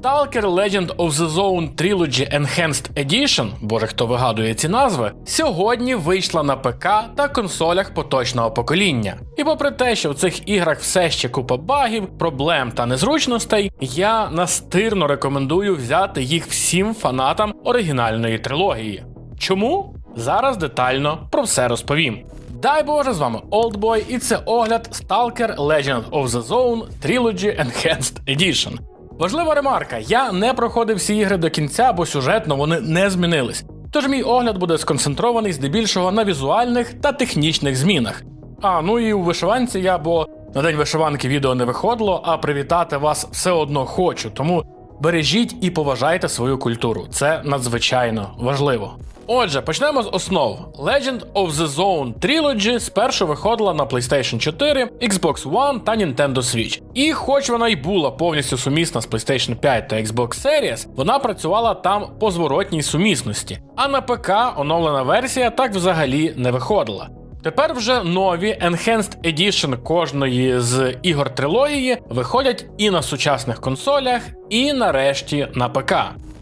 Stalker Legend of the Zone Trilogy Enhanced Edition, боже хто вигадує ці назви, сьогодні вийшла на ПК та консолях поточного покоління. І попри те, що в цих іграх все ще купа багів, проблем та незручностей, я настирно рекомендую взяти їх всім фанатам оригінальної трилогії. Чому? Зараз детально про все розповім. Дай Боже, з вами Oldboy, і це огляд Stalker Legend of the Zone Trilogy Enhanced Edition. Важлива ремарка: я не проходив всі ігри до кінця, бо сюжетно вони не змінились. Тож мій огляд буде сконцентрований здебільшого на візуальних та технічних змінах. А ну і у вишиванці я, бо на день вишиванки відео не виходило, а привітати вас все одно хочу. Тому бережіть і поважайте свою культуру. Це надзвичайно важливо. Отже, почнемо з основ. Legend of the Zone Trilogy спершу виходила на PlayStation 4, Xbox One та Nintendo Switch. І хоч вона й була повністю сумісна з PlayStation 5 та Xbox Series, вона працювала там по зворотній сумісності. А на ПК оновлена версія так взагалі не виходила. Тепер вже нові Enhanced Edition кожної з ігор трилогії виходять і на сучасних консолях, і нарешті на ПК.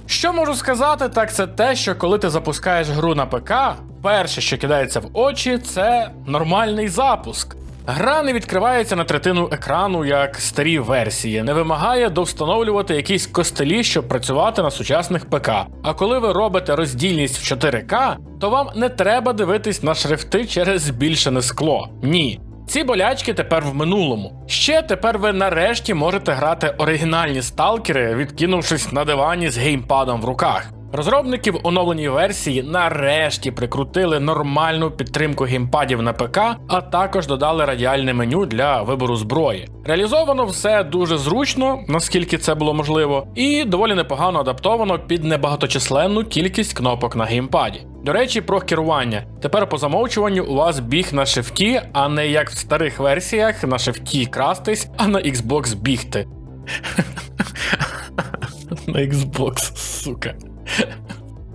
Що можу сказати, так це те, що коли ти запускаєш гру на ПК, перше, що кидається в очі, це нормальний запуск. Гра не відкривається на третину екрану, як старі версії, не вимагає довстановлювати якісь костелі, щоб працювати на сучасних ПК. А коли ви робите роздільність в 4К, то вам не треба дивитись на шрифти через збільшене скло. Ні. Ці болячки тепер в минулому. Ще тепер ви нарешті можете грати оригінальні сталкери, відкинувшись на дивані з геймпадом в руках. Розробники в оновленій версії нарешті прикрутили нормальну підтримку геймпадів на ПК, а також додали радіальне меню для вибору зброї. Реалізовано все дуже зручно, наскільки це було можливо, і доволі непогано адаптовано під небагаточисленну кількість кнопок на геймпаді. До речі, про керування. Тепер по замовчуванню у вас біг на шифті, а не як в старих версіях на шифті крастись, а на Xbox бігти. На Xbox, сука.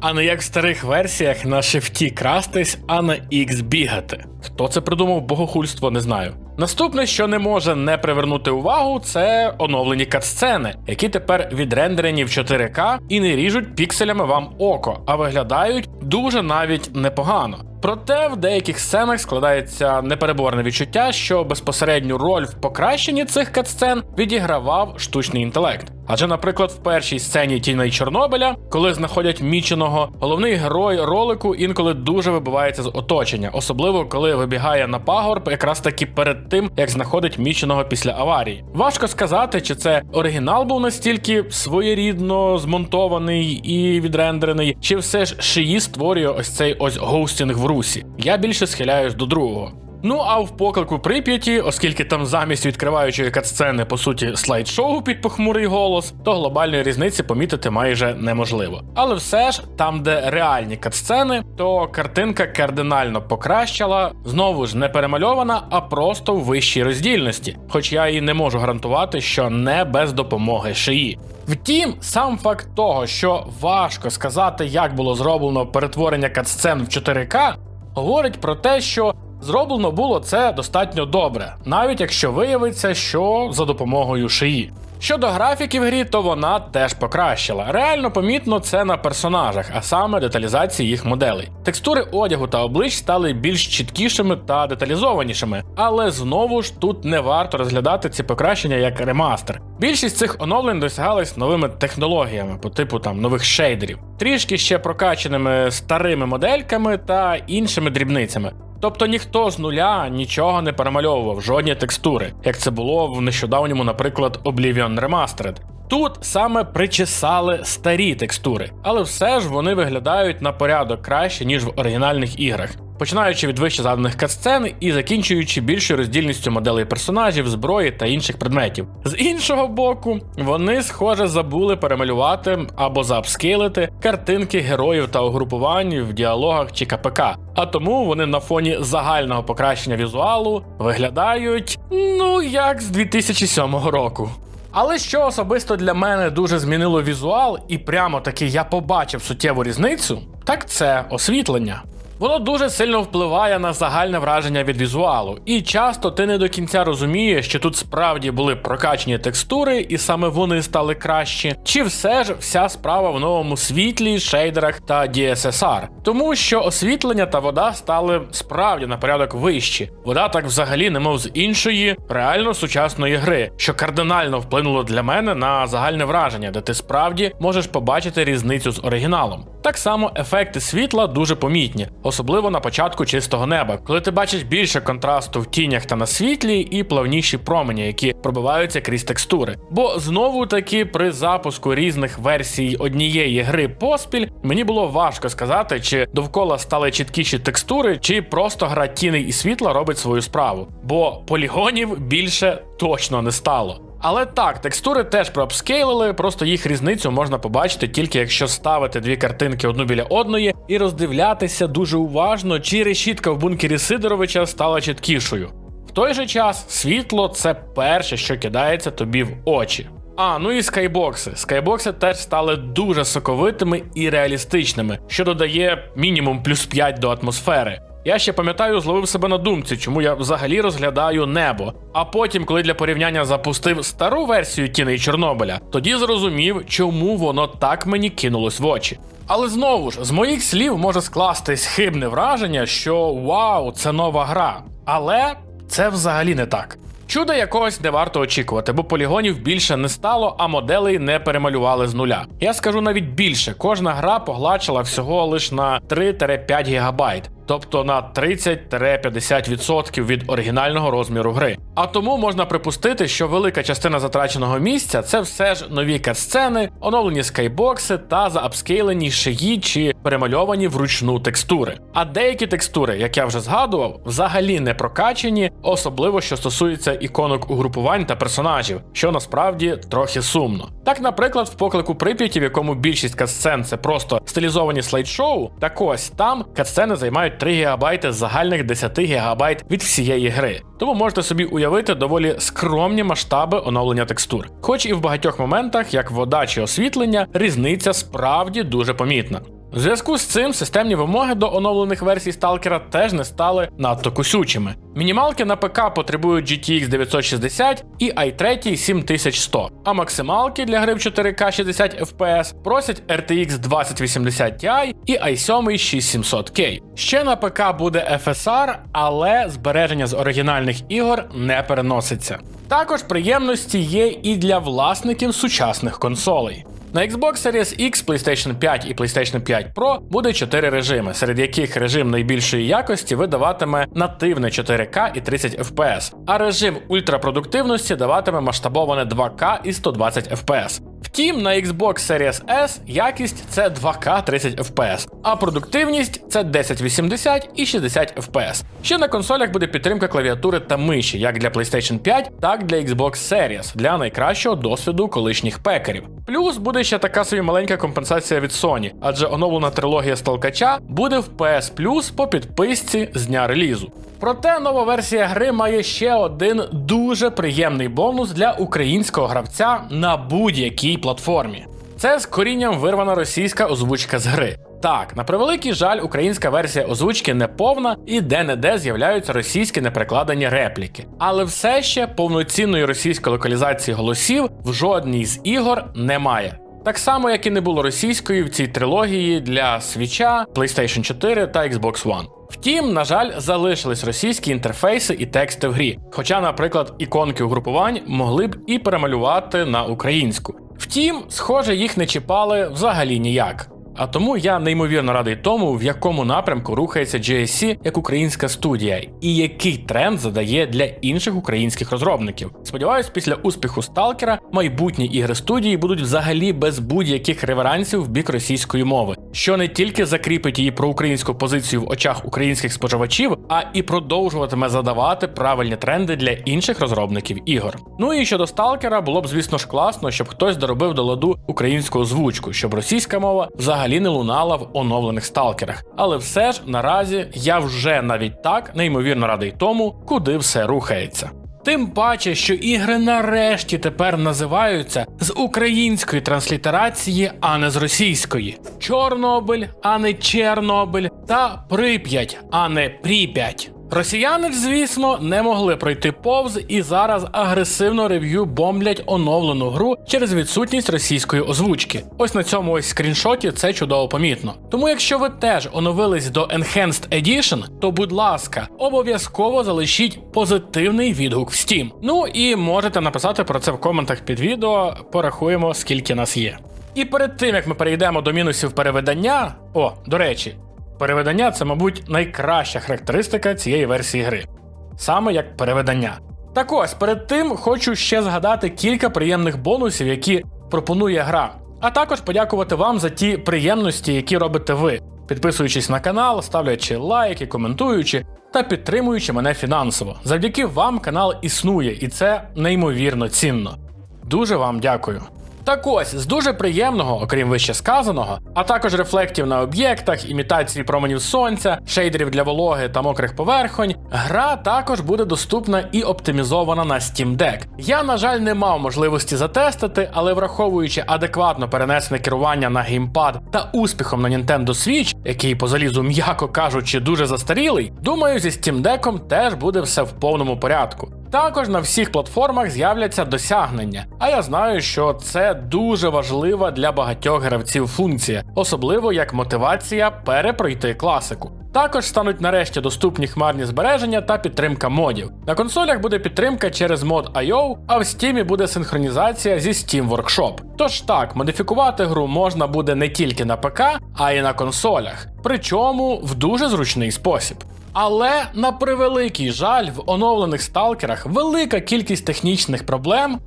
А не як в старих версіях на шифті крастись, а на X бігати. Хто це придумав богохульство, не знаю. Наступне, що не може не привернути увагу, це оновлені катсцени, які тепер відрендерені в 4К і не ріжуть пікселями вам око, а виглядають дуже навіть непогано. Проте в деяких сценах складається непереборне відчуття, що безпосередню роль в покращенні цих катсцен відігравав штучний інтелект. Адже, наприклад, в першій сцені тіней Чорнобиля, коли знаходять міченого, головний герой ролику інколи дуже вибивається з оточення, особливо коли вибігає на пагорб, якраз таки перед тим, як знаходить міченого після аварії. Важко сказати, чи це оригінал був настільки своєрідно змонтований і відрендерений, чи все ж шиї створює ось цей ось гоустінг в русі. Я більше схиляюсь до другого. Ну а в поклику Прип'яті, оскільки там замість відкриваючої катсцени, по суті, слайд-шоу під похмурий голос, то глобальної різниці помітити майже неможливо. Але все ж, там, де реальні катсцени, то картинка кардинально покращала, знову ж не перемальована, а просто в вищій роздільності. Хоч я і не можу гарантувати, що не без допомоги шиї. Втім, сам факт того, що важко сказати, як було зроблено перетворення катсцен в 4К, говорить про те, що Зроблено було це достатньо добре, навіть якщо виявиться, що за допомогою шиї. Щодо графіки в грі, то вона теж покращила. Реально помітно це на персонажах, а саме деталізації їх моделей. Текстури одягу та облич стали більш чіткішими та деталізованішими, але знову ж тут не варто розглядати ці покращення як ремастер. Більшість цих оновлень досягались новими технологіями по типу там нових шейдерів, трішки ще прокаченими старими модельками та іншими дрібницями. Тобто ніхто з нуля нічого не перемальовував, жодні текстури, як це було в нещодавньому, наприклад, Oblivion Remastered. Тут саме причесали старі текстури, але все ж вони виглядають на порядок краще, ніж в оригінальних іграх. Починаючи від вище заданих катсцен і закінчуючи більшою роздільністю моделей персонажів, зброї та інших предметів. З іншого боку, вони, схоже, забули перемалювати або заапскейлити картинки героїв та угрупувань в діалогах чи КПК. А тому вони на фоні загального покращення візуалу виглядають ну як з 2007 року. Але що особисто для мене дуже змінило візуал, і прямо таки я побачив суттєву різницю, так це освітлення. Воно дуже сильно впливає на загальне враження від візуалу, і часто ти не до кінця розумієш, чи тут справді були прокачені текстури, і саме вони стали кращі, чи все ж вся справа в новому світлі, шейдерах та DSSR. Тому що освітлення та вода стали справді на порядок вищі. Вода так взагалі немов з іншої, реально сучасної гри, що кардинально вплинуло для мене на загальне враження, де ти справді можеш побачити різницю з оригіналом. Так само ефекти світла дуже помітні, особливо на початку чистого неба, коли ти бачиш більше контрасту в тінях та на світлі і плавніші промені, які пробиваються крізь текстури. Бо знову таки при запуску різних версій однієї гри поспіль мені було важко сказати, чи довкола стали чіткіші текстури, чи просто гра тіней і світла робить свою справу. Бо полігонів більше точно не стало. Але так, текстури теж проапскейлили, просто їх різницю можна побачити тільки якщо ставити дві картинки одну біля одної і роздивлятися дуже уважно, чи решітка в бункері Сидоровича стала чіткішою. В той же час світло це перше, що кидається тобі в очі. А, ну і скайбокси. Скайбокси теж стали дуже соковитими і реалістичними, що додає мінімум плюс 5 до атмосфери. Я ще пам'ятаю, зловив себе на думці, чому я взагалі розглядаю небо. А потім, коли для порівняння запустив стару версію тіней Чорнобиля, тоді зрозумів, чому воно так мені кинулось в очі. Але знову ж, з моїх слів може скластись хибне враження, що вау, це нова гра. Але це взагалі не так. Чуда якогось не варто очікувати, бо полігонів більше не стало, а моделей не перемалювали з нуля. Я скажу навіть більше: кожна гра погладшила всього лише на 3-5 гігабайт, тобто на 30-50% від оригінального розміру гри. А тому можна припустити, що велика частина затраченого місця це все ж нові катсцени, оновлені скайбокси та заапскейлені шиї чи перемальовані вручну текстури. А деякі текстури, як я вже згадував, взагалі не прокачені, особливо що стосується іконок угрупувань та персонажів, що насправді трохи сумно. Так, наприклад, в поклику Прип'яті, в якому більшість катсцен це просто стилізовані слайд-шоу, так ось там катсцени займають 3 ГБ з загальних 10 ГБ від всієї гри. Тому можете собі уявити доволі скромні масштаби оновлення текстур. Хоч і в багатьох моментах, як вода чи освітлення, різниця справді дуже помітна. В зв'язку з цим системні вимоги до оновлених версій Сталкера теж не стали надто кусючими. Мінімалки на ПК потребують GTX 960 і i3 7100, а максималки для гри в 4К 60 FPS просять RTX 2080 Ti і i7 6700K. Ще на ПК буде FSR, але збереження з оригінальних ігор не переноситься. Також приємності є і для власників сучасних консолей. На Xbox Series X, PlayStation 5 і PlayStation 5 Pro буде 4 режими, серед яких режим найбільшої якості видаватиме нативне 4К і 30 FPS, а режим ультрапродуктивності даватиме масштабоване 2К і 120 FPS. Втім, на Xbox Series S якість це 2К 30 FPS, а продуктивність це 1080 і 60 FPS. Ще на консолях буде підтримка клавіатури та миші, як для PlayStation 5, так і для Xbox Series для найкращого досвіду колишніх пекарів. Плюс буде ще така собі маленька компенсація від Sony, адже оновлена трилогія Сталкача буде в PS Plus по підписці з дня релізу. Проте нова версія гри має ще один дуже приємний бонус для українського гравця на будь-якій платформі. Це з корінням вирвана російська озвучка з гри. Так, на превеликий жаль, українська версія озвучки не повна і де-не-де з'являються російські неперекладені репліки. Але все ще повноцінної російської локалізації голосів в жодній з ігор немає. Так само, як і не було російської в цій трилогії для Switch, PlayStation 4 та Xbox One. Втім, на жаль, залишились російські інтерфейси і тексти в грі. Хоча, наприклад, іконки угрупувань могли б і перемалювати на українську. Втім, схоже, їх не чіпали взагалі ніяк. А тому я неймовірно радий тому, в якому напрямку рухається GSC як українська студія, і який тренд задає для інших українських розробників. Сподіваюсь, після успіху Сталкера майбутні ігри студії будуть взагалі без будь-яких реверансів в бік російської мови, що не тільки закріпить її проукраїнську позицію в очах українських споживачів, а і продовжуватиме задавати правильні тренди для інших розробників ігор. Ну і щодо Сталкера, було б, звісно ж, класно, щоб хтось доробив до ладу українську озвучку, щоб російська мова взагалі взагалі не лунала в оновлених сталкерах. Але все ж наразі я вже навіть так неймовірно радий тому, куди все рухається. Тим паче, що ігри нарешті тепер називаються з української транслітерації, а не з російської. Чорнобиль, а не Чернобиль, та Прип'ять, а не Прип'ять. Росіяни звісно, не могли пройти повз і зараз агресивно рев'ю бомблять оновлену гру через відсутність російської озвучки. Ось на цьому ось скріншоті це чудово помітно. Тому, якщо ви теж оновились до Enhanced Edition, то будь ласка, обов'язково залишіть позитивний відгук в Steam. Ну і можете написати про це в коментах під відео, порахуємо, скільки нас є. І перед тим як ми перейдемо до мінусів перевидання, о, до речі, Переведення це, мабуть, найкраща характеристика цієї версії гри, саме як переведення. Так ось перед тим хочу ще згадати кілька приємних бонусів, які пропонує гра, а також подякувати вам за ті приємності, які робите ви, підписуючись на канал, ставлячи лайки, коментуючи та підтримуючи мене фінансово. Завдяки вам канал існує, і це неймовірно цінно. Дуже вам дякую. Так ось, з дуже приємного, окрім вище сказаного, а також рефлектів на об'єктах, імітації променів сонця, шейдерів для вологи та мокрих поверхонь, гра також буде доступна і оптимізована на Steam Deck. Я, на жаль, не мав можливості затестити, але враховуючи адекватно перенесене керування на геймпад та успіхом на Nintendo Switch, який по залізу, м'яко кажучи, дуже застарілий, думаю, зі Steam Deck теж буде все в повному порядку. Також на всіх платформах з'являться досягнення, а я знаю, що це дуже важлива для багатьох гравців функція, особливо як мотивація перепройти класику. Також стануть нарешті доступні хмарні збереження та підтримка модів. На консолях буде підтримка через мод IO, а в Steam буде синхронізація зі Steam Workshop. Тож так, модифікувати гру можна буде не тільки на ПК, а й на консолях, причому в дуже зручний спосіб. Але на превеликий жаль, в оновлених сталкерах велика кількість технічних проблем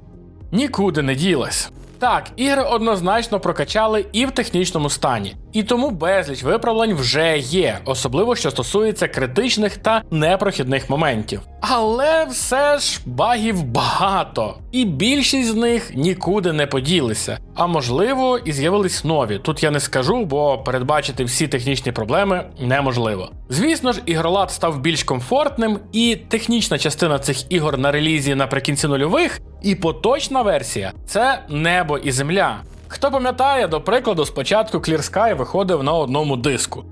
нікуди не ділась. Так, ігри однозначно прокачали і в технічному стані, і тому безліч виправлень вже є, особливо що стосується критичних та непрохідних моментів. Але все ж багів багато, і більшість з них нікуди не поділися. А можливо, і з'явились нові. Тут я не скажу, бо передбачити всі технічні проблеми неможливо. Звісно ж, ігролад став більш комфортним, і технічна частина цих ігор на релізі наприкінці нульових, і поточна версія це небо і земля. Хто пам'ятає, до прикладу, спочатку Clear Sky виходив на одному диску.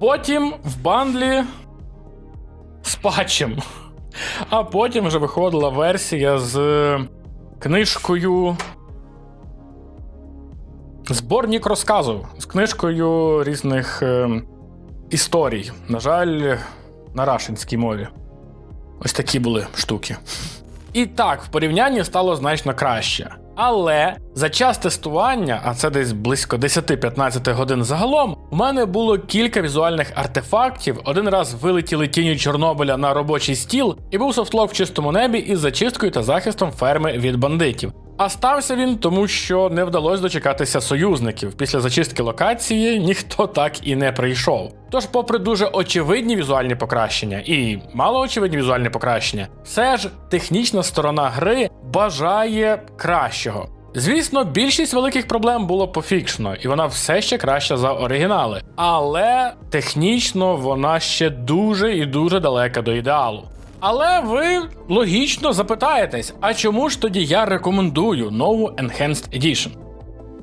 Потім в бандлі з патчем. А потім вже виходила версія з книжкою. Зборник розказу з книжкою різних е, історій. На жаль, на рашинській мові. Ось такі були штуки. І так, в порівнянні стало значно краще. Але за час тестування, а це десь близько 10-15 годин загалом, у мене було кілька візуальних артефактів. Один раз вилетіли тіні Чорнобиля на робочий стіл, і був софтлок в чистому небі із зачисткою та захистом ферми від бандитів. А стався він тому, що не вдалося дочекатися союзників. Після зачистки локації ніхто так і не прийшов. Тож, попри дуже очевидні візуальні покращення і малоочевидні візуальні покращення, все ж технічна сторона гри бажає кращого. Звісно, більшість великих проблем було пофікшено, і вона все ще краща за оригінали. Але технічно вона ще дуже і дуже далека до ідеалу. Але ви логічно запитаєтесь, а чому ж тоді я рекомендую нову Enhanced Edition?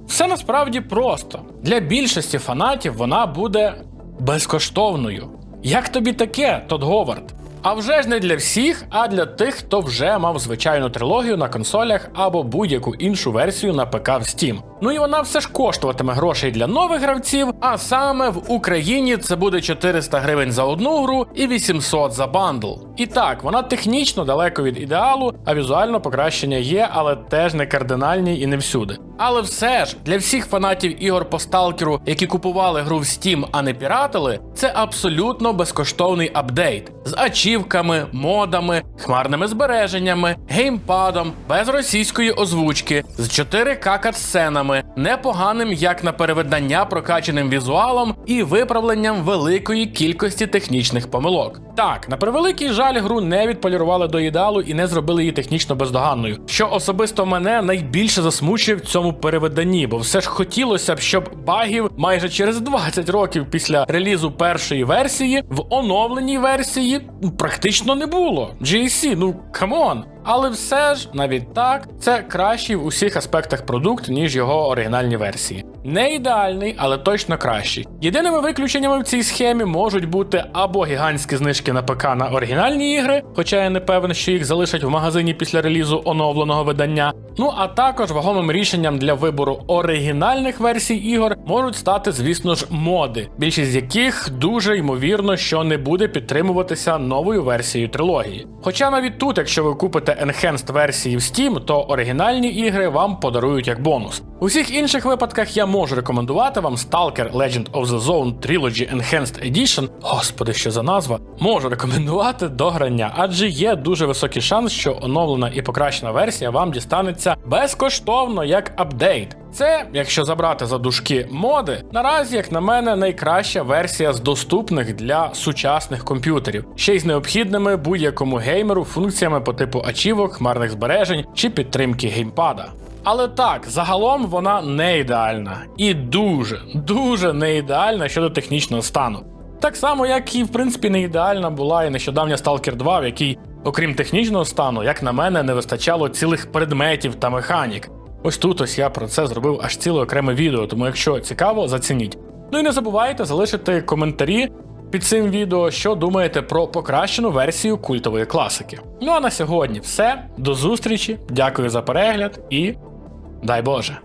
Все насправді просто. Для більшості фанатів вона буде безкоштовною. Як тобі таке, Тодд Говард? А вже ж не для всіх, а для тих, хто вже мав звичайну трилогію на консолях або будь-яку іншу версію на ПК в Steam. Ну і вона все ж коштуватиме грошей для нових гравців, а саме в Україні це буде 400 гривень за одну гру і 800 за бандл. І так, вона технічно далеко від ідеалу, а візуально покращення є, але теж не кардинальні і не всюди. Але все ж для всіх фанатів ігор по сталкеру, які купували гру в Steam, а не піратили, це абсолютно безкоштовний апдейт з ачівками, модами, хмарними збереженнями, геймпадом, без російської озвучки, з 4К катсценами, непоганим як на перевидання прокачаним візуалом і виправленням великої кількості технічних помилок. Так, на превеликий жаль, гру не відполірували до ідеалу і не зробили її технічно бездоганною, що особисто мене найбільше засмучує в цьому перевиданні, бо все ж хотілося б, щоб багів майже через 20 років після релізу першої версії в оновленій версії практично не було. GSC, ну камон. Але все ж, навіть так, це кращий в усіх аспектах продукт, ніж його оригінальні версії. Не ідеальний, але точно кращий. Єдиними виключеннями в цій схемі можуть бути або гігантські знижки на ПК на оригінальні ігри, хоча я не певен, що їх залишать в магазині після релізу оновленого видання. Ну а також вагомим рішенням для вибору оригінальних версій ігор можуть стати, звісно ж, моди, більшість з яких дуже ймовірно, що не буде підтримуватися новою версією трилогії. Хоча навіть тут, якщо ви купите Enhanced версії в Steam, то оригінальні ігри вам подарують як бонус. У всіх інших випадках я можу рекомендувати вам Stalker Legend of the Zone Trilogy Enhanced Edition. Господи, що за назва, можу рекомендувати до грання, адже є дуже високий шанс, що оновлена і покращена версія вам дістанеться безкоштовно як апдейт. Це, якщо забрати за дужки моди, наразі, як на мене, найкраща версія з доступних для сучасних комп'ютерів, ще й з необхідними будь-якому геймеру функціями по типу ачівок, хмарних збережень чи підтримки геймпада. Але так, загалом вона не ідеальна і дуже, дуже не ідеальна щодо технічного стану. Так само, як і в принципі не ідеальна була і нещодавня Stalker 2, в якій, окрім технічного стану, як на мене, не вистачало цілих предметів та механік. Ось тут ось я про це зробив аж ціле окреме відео, тому якщо цікаво, зацініть. Ну і не забувайте залишити коментарі під цим відео, що думаєте про покращену версію культової класики. Ну а на сьогодні все. До зустрічі, дякую за перегляд і дай Боже!